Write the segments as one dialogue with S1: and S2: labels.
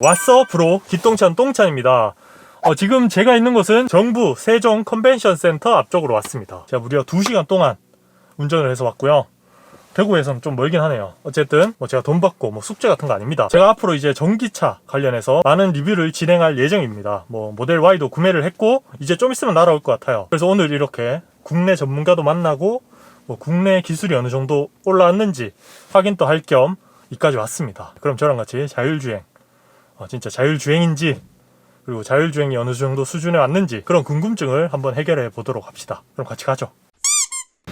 S1: 왔어 브로 기똥찬 똥찬입니다. 어, 지금 제가 있는 곳은 정부 세종 컨벤션 센터 앞쪽으로 왔습니다. 제가 무려 2시간 동안 운전을 해서 왔고요. 대구에서는 좀 멀긴 하네요. 어쨌든 뭐 제가 돈 받고 뭐 숙제 같은 거 아닙니다. 제가 앞으로 이제 전기차 관련해서 많은 리뷰를 진행할 예정입니다. 뭐 모델 Y도 구매를 했고 이제 좀 있으면 날아올 것 같아요. 그래서 오늘 이렇게 국내 전문가도 만나고 뭐 국내 기술이 어느 정도 올라왔는지 확인도 할겸 이까지 왔습니다. 그럼 저랑 같이 자율주행 어, 진짜 자율주행인지 그리고 자율주행이 어느 정도 수준에 왔는지 그런 궁금증을 한번 해결해 보도록 합시다. 그럼 같이 가죠.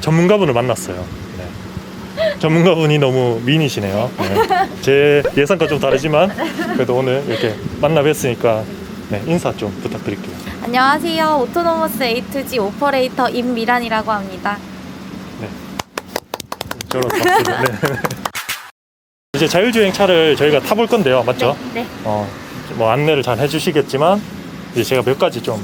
S1: 전문가분을 만났어요. 네. 전문가분이 너무 미인이시네요. 네. 제 예상과 좀 다르지만 그래도 오늘 이렇게 만나 뵀으니까 네, 인사 좀 부탁드릴게요.
S2: 안녕하세요. 오토노머스 A2G 오퍼레이터 임미란이라고 합니다.
S1: 저런 박수. 네. 이제 자율주행 차를 저희가 타볼 건데요, 맞죠?
S2: 네. 네.
S1: 어, 뭐 안내를 잘 해주시겠지만 이제 제가 몇 가지 좀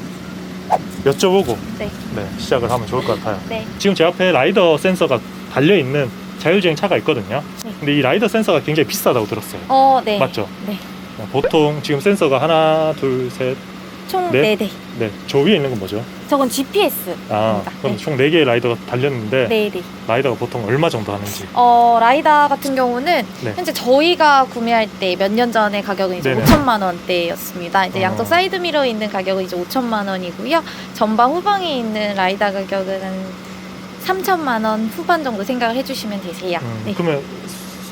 S1: 여쭤보고
S2: 네.
S1: 네, 시작을 하면 좋을 것 같아요.
S2: 네.
S1: 지금 제 앞에 라이더 센서가 달려 있는 자율주행 차가 있거든요.
S2: 네.
S1: 근데 이 라이더 센서가 굉장히 비싸다고 들었어요.
S2: 어, 네.
S1: 맞죠?
S2: 네.
S1: 보통 지금 센서가 하나, 둘, 셋,
S2: 총
S1: 네?
S2: 네, 네.
S1: 네. 저 위에 있는 건 뭐죠?
S2: 저건 GPS.
S1: 아, 그럼 총 4개의 라이더가 달렸는데
S2: 네, 네.
S1: 라이더가 보통 얼마 정도 하는지.
S2: 어, 라이다 같은 경우는
S1: 네.
S2: 현재 저희가 구매할 때 몇 년 전에 가격은 이제
S1: 네네.
S2: 5천만 원대였습니다. 이제
S1: 어.
S2: 양쪽 사이드 미러 있는 가격은 이제 5천만 원이고요. 전방 후방에 있는 라이다 가격은 한 3천만 원 후반 정도 생각을 해주시면 되세요.
S1: 음,
S2: 네.
S1: 그러면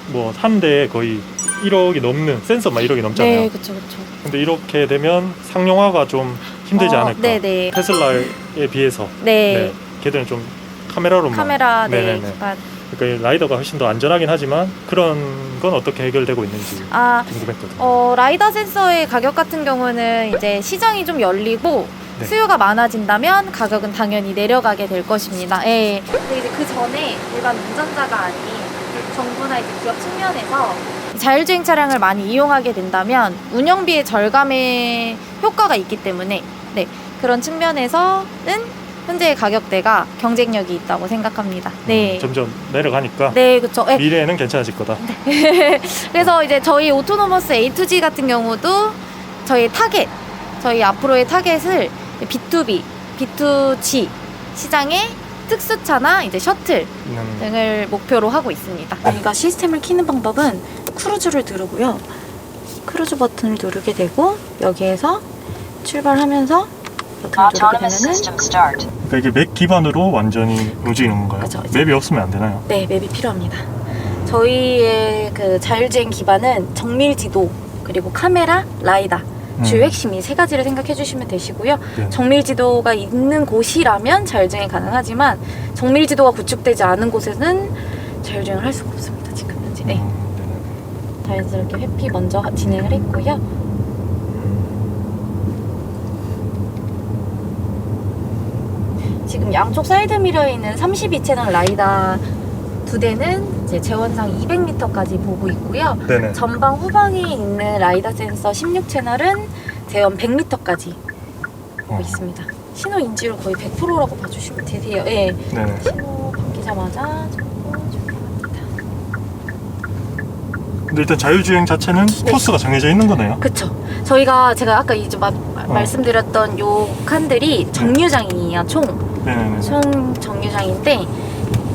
S1: 뭐 한 대에 거의 1억이 넘는 센서만 1억이 넘잖아요.
S2: 네, 그렇죠, 그렇죠.
S1: 근데 이렇게 되면 상용화가 좀 힘들지
S2: 어,
S1: 않을까?
S2: 네, 네.
S1: 테슬라에 비해서
S2: 네.
S1: 네. 걔들은 좀 카메라로만
S2: 카메라 네.
S1: 네네네.
S2: 아,
S1: 그러니까 이 라이더가 훨씬 더 안전하긴 하지만 그런 건 어떻게 해결되고 있는지
S2: 아
S1: 궁금했거든요.
S2: 어, 라이더 센서의 가격 같은 경우는 이제 시장이 좀 열리고
S1: 네.
S2: 수요가 많아진다면 가격은 당연히 내려가게 될 것입니다. 예. 근데 이제 그 전에 일반 운전자가 아닌 정부나 이제 기업 측면에서 자율주행 차량을 많이 이용하게 된다면 운영비의 절감의 효과가 있기 때문에 네 그런 측면에서는 현재의 가격대가 경쟁력이 있다고 생각합니다. 네.
S1: 음, 점점 내려가니까
S2: 네, 그렇죠. 예.
S1: 미래에는 괜찮아질 거다.
S2: 그래서 이제 저희 오토노머스 A2G 같은 경우도 저희 타겟, 저희 앞으로의 타겟을 B2B, B2G 시장의 특수차나 이제 셔틀
S1: 음,
S2: 등을 목표로 하고 있습니다.
S3: 저희가 시스템을 키는 방법은 크루즈를 누르고요. 크루즈 버튼을 누르게 되고 여기에서 출발하면서 버튼을 누르게 되면은.
S1: 그러니까 이게 맥 기반으로 완전히 움직이는 건가요?
S3: 그죠, 이제.
S1: 맵이 없으면 안 되나요?
S3: 네 맵이 필요합니다. 저희의 그 자율주행 기반은 정밀 지도 그리고 카메라, 라이다
S1: 음.
S3: 주요 핵심 이 세 가지를 생각해 주시면 되시고요.
S1: 네.
S3: 정밀 지도가 있는 곳이라면 자율주행이 가능하지만 정밀 지도가 구축되지 않은 곳에는 자율주행을 할 수가 없습니다. 지금 현재. 네.
S1: 음,
S3: 자연스럽게 회피 먼저 진행을 했고요. 지금 양쪽 사이드 미러에 있는 32채널 라이다 두 대는 이제 재원상 200m까지 보고 있고요.
S1: 네네.
S3: 전방 후방에 있는 라이다 센서 16채널은 재원 100m까지 보고
S1: 어,
S3: 있습니다. 신호 인지율 거의 100%라고 봐주시면 되세요. 예.
S1: 네네.
S3: 신호 바뀌자마자 정보 조회합니다.
S1: 근데 일단 자율주행 자체는
S3: 네.
S1: 코스가 정해져 있는 거네요.
S3: 그쵸. 저희가 제가 아까 이제 마-
S1: 어.
S3: 말씀드렸던 요 칸들이 정류장이에요. 총,
S1: 네네네.
S3: 총 정류장인데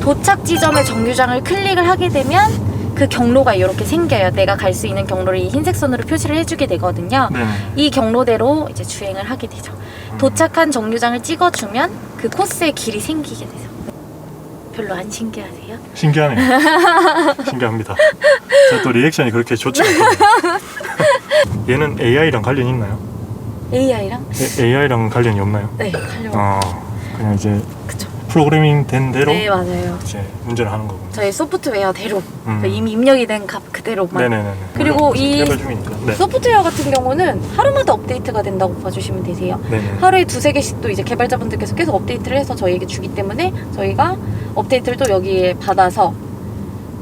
S3: 도착 지점의 정류장을 클릭을 하게 되면 그 경로가 이렇게 생겨요. 내가 갈 수 있는 경로를 이 흰색 선으로 표시를 해주게 되거든요.
S1: 네네.
S3: 이 경로대로 이제 주행을 하게 되죠.
S1: 음.
S3: 도착한 정류장을 찍어주면 그 코스의 길이 생기게 되죠. 별로 안 신기하세요?
S1: 신기하네요. 신기합니다. 저 또 리액션이 그렇게 좋지 않거든요. 얘는 AI랑 관련이 있나요?
S3: AI랑?
S1: AI랑 관련이 없나요?
S3: 네, 하려고.
S1: 어, 그냥 이제
S3: 그쵸.
S1: 프로그래밍 된 대로
S3: 네, 맞아요.
S1: 이제 운전을 하는 거군요.
S3: 저희 소프트웨어대로
S1: 음.
S3: 이미 입력이 된 값 그대로만
S1: 네네네.
S3: 그리고 이-
S1: 개발 중이니까. 네.
S3: 소프트웨어 같은 경우는 하루마다 업데이트가 된다고 봐주시면 되세요.
S1: 네네.
S3: 하루에 두세 개씩 또 이제 개발자분들께서 계속 업데이트를 해서 저희에게 주기 때문에 저희가 업데이트를 또 여기에 받아서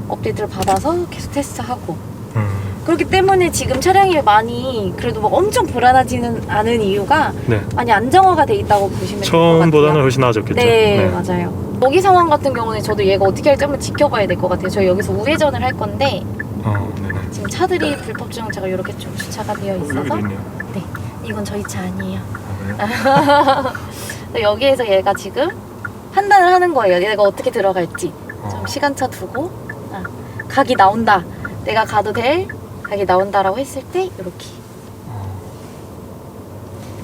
S3: 업데이트를 받아서 계속 테스트하고
S1: 음,
S3: 그렇기 때문에 지금 차량이 많이 그래도 막 엄청 불안하지는 않은 이유가
S1: 네.
S3: 많이 안정화가 돼 있다고 보시면 될것
S1: 처음보다는
S3: 같아요.
S1: 훨씬 나아졌겠죠.
S3: 네, 맞아요. 여기 상황 같은 경우는 저도 얘가 어떻게 할지 한번 지켜봐야 될 것 같아요. 저희 여기서 우회전을 할 건데
S1: 어, 네네.
S3: 지금 차들이 불법 주행차가 이렇게 좀 주차가 되어 있어서
S1: 있네요.
S3: 이건 저희 차 아니에요.
S1: 아, 그래요?
S3: 여기에서 얘가 지금 판단을 하는 거예요. 얘가 어떻게 들어갈지.
S1: 어.
S3: 좀 시간차 두고 아, 각이 나온다. 내가 가도 될 각이 나온다라고 했을 때 이렇게.
S1: 어.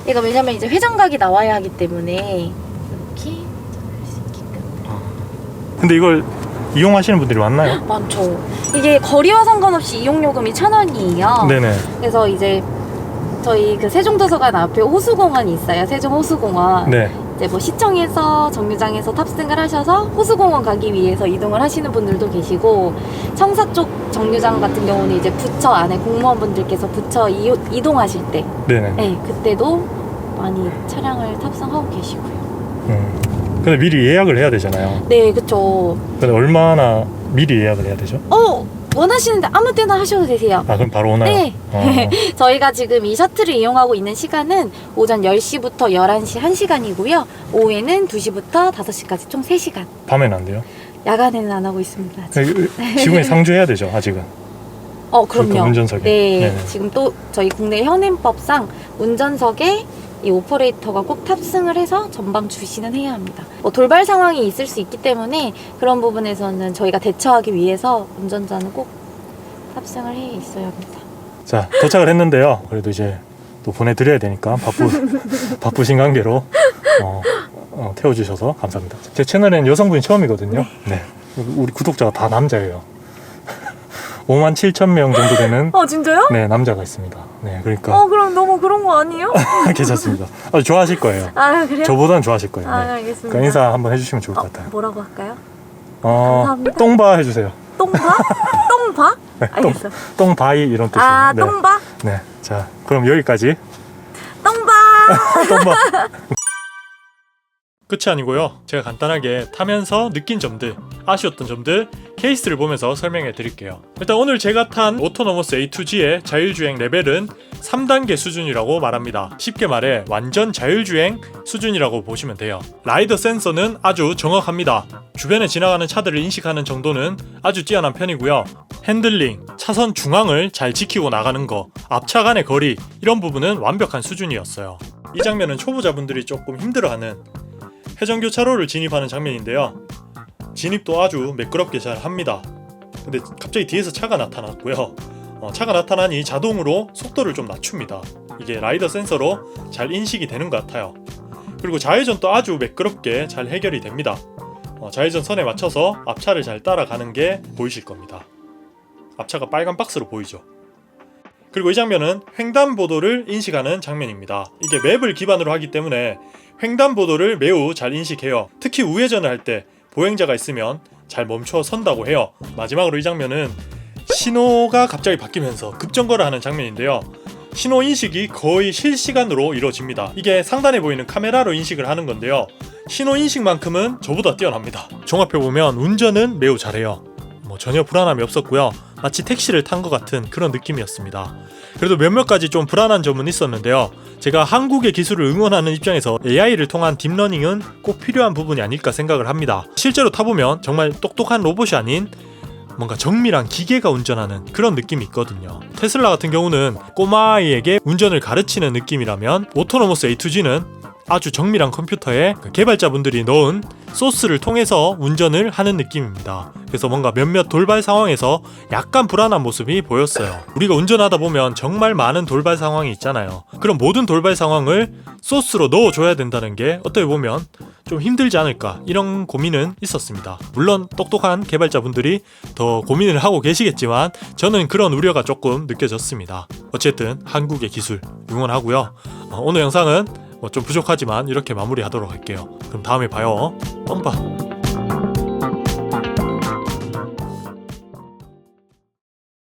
S3: 얘가 왜냐면 이제 회전각이 나와야 하기 때문에 이렇게 할 수 있게끔.
S1: 근데 이걸 이용하시는 분들이 많나요?
S3: 많죠. 이게 거리와 상관없이 이용 요금이 천 원이에요.
S1: 네네.
S3: 그래서 이제 저희 그 세종도서관 앞에 호수공원이 있어요. 세종 호수공원.
S1: 네.
S3: 이제 뭐 시청에서 정류장에서 탑승을 하셔서 호수공원 가기 위해서 이동을 하시는 분들도 계시고 청사 쪽 정류장 같은 경우는 이제 부처 안에 공무원분들께서 부처 이, 이동하실 때,
S1: 네네.
S3: 네, 그때도 많이 차량을 탑승하고 계시고요.
S1: 음. 근데 미리 예약을 해야 되잖아요.
S3: 네, 그쵸.
S1: 근데 얼마나 미리 예약을 해야 되죠?
S3: 어 원하시는데 아무 때나 하셔도 되세요.
S1: 아 그럼 바로 오나요?
S3: 네.
S1: 어.
S3: 저희가 지금 이 셔틀을 이용하고 있는 시간은 오전 10시부터 11시 1시간이고요. 오후에는 2시부터 5시까지 총 3시간.
S1: 밤에는 안 돼요?
S3: 야간에는 안 하고 있습니다. 아직.
S1: 지금이 상주해야 되죠 아직은.
S3: 어,
S1: 그러니까
S3: 그럼요.
S1: 운전석에.
S3: 네.
S1: 네네.
S3: 지금 또 저희 국내 현행법상 운전석에 이 오퍼레이터가 꼭 탑승을 해서 전방 주시는 해야 합니다. 뭐 돌발 상황이 있을 수 있기 때문에 그런 부분에서는 저희가 대처하기 위해서 운전자는 꼭 탑승을 해 있어야 합니다.
S1: 자 도착을 했는데요. 그래도 이제 또 보내드려야 되니까 바쁘 바쁘신 관계로 어, 어, 태워주셔서 감사합니다. 제 채널엔 여성분이 처음이거든요. 네. 우리 구독자가 다 남자예요. 5만 7천 명 정도 되는
S3: 어, 진짜요?
S1: 네 남자가 있습니다. 네 그러니까
S3: 그럼 너무 그런 거 아니에요?
S1: 괜찮습니다. 아주 좋아하실 거예요.
S3: 아, 그래요?
S1: 저보다는 좋아하실 거예요. 네.
S3: 알겠습니다.
S1: 그러니까 인사 한번 해주시면 좋을 것 같아요.
S3: 뭐라고 할까요?
S1: 어,
S3: 감사합니다.
S1: 똥바 해주세요.
S3: 똥바? 똥바?
S1: 네, 똥,
S3: 알겠어.
S1: 똥바이 이런 뜻이에요.
S3: 아,
S1: 네.
S3: 똥바?
S1: 네. 자, 그럼 여기까지.
S3: 똥바!
S1: 똥바. 끝이 아니고요. 제가 간단하게 타면서 느낀 점들, 아쉬웠던 점들, 케이스를 보면서 설명해 드릴게요. 일단 오늘 제가 탄 오토노머스 A2G의 자율주행 레벨은 3단계 수준이라고 말합니다. 쉽게 말해 완전 자율주행 수준이라고 보시면 돼요. 라이더 센서는 아주 정확합니다. 주변에 지나가는 차들을 인식하는 정도는 아주 뛰어난 편이고요. 핸들링, 차선 중앙을 잘 지키고 나가는 거, 앞차 간의 거리 이런 부분은 완벽한 수준이었어요. 이 장면은 초보자분들이 조금 힘들어하는 회전교차로를 진입하는 장면인데요. 진입도 아주 매끄럽게 잘 합니다. 근데 갑자기 뒤에서 차가 나타났고요. 어, 차가 나타나니 자동으로 속도를 좀 낮춥니다. 이게 라이더 센서로 잘 인식이 되는 것 같아요. 그리고 좌회전도 아주 매끄럽게 잘 해결이 됩니다. 어, 좌회전 선에 맞춰서 앞차를 잘 따라가는 게 보이실 겁니다. 앞차가 빨간 박스로 보이죠. 그리고 이 장면은 횡단보도를 인식하는 장면입니다. 이게 맵을 기반으로 하기 때문에 횡단보도를 매우 잘 인식해요. 특히 우회전을 할 때 보행자가 있으면 잘 멈춰 선다고 해요. 마지막으로 이 장면은 신호가 갑자기 바뀌면서 급정거를 하는 장면인데요. 신호 인식이 거의 실시간으로 이루어집니다. 이게 상단에 보이는 카메라로 인식을 하는 건데요. 신호 인식만큼은 저보다 뛰어납니다. 종합해 보면 운전은 매우 잘해요. 뭐 전혀 불안함이 없었고요. 마치 택시를 탄 것 같은 그런 느낌이었습니다. 그래도 몇몇 가지 좀 불안한 점은 있었는데요. 제가 한국의 기술을 응원하는 입장에서 AI를 통한 딥러닝은 꼭 필요한 부분이 아닐까 생각을 합니다. 실제로 타보면 정말 똑똑한 로봇이 아닌 뭔가 정밀한 기계가 운전하는 그런 느낌이 있거든요. 테슬라 같은 경우는 꼬마아이에게 운전을 가르치는 느낌이라면 오토노머스 A2G는 아주 정밀한 컴퓨터에 그 개발자분들이 넣은 소스를 통해서 운전을 하는 느낌입니다. 그래서 뭔가 몇몇 돌발 상황에서 약간 불안한 모습이 보였어요. 우리가 운전하다 보면 정말 많은 돌발 상황이 있잖아요. 그럼 모든 돌발 상황을 소스로 넣어줘야 된다는 게 어떻게 보면 좀 힘들지 않을까 이런 고민은 있었습니다. 물론 똑똑한 개발자분들이 더 고민을 하고 계시겠지만 저는 그런 우려가 조금 느껴졌습니다. 어쨌든 한국의 기술 응원하고요. 어, 오늘 영상은 뭐 좀 부족하지만 이렇게 마무리하도록 할게요. 그럼 다음에 봐요. 뻔빠.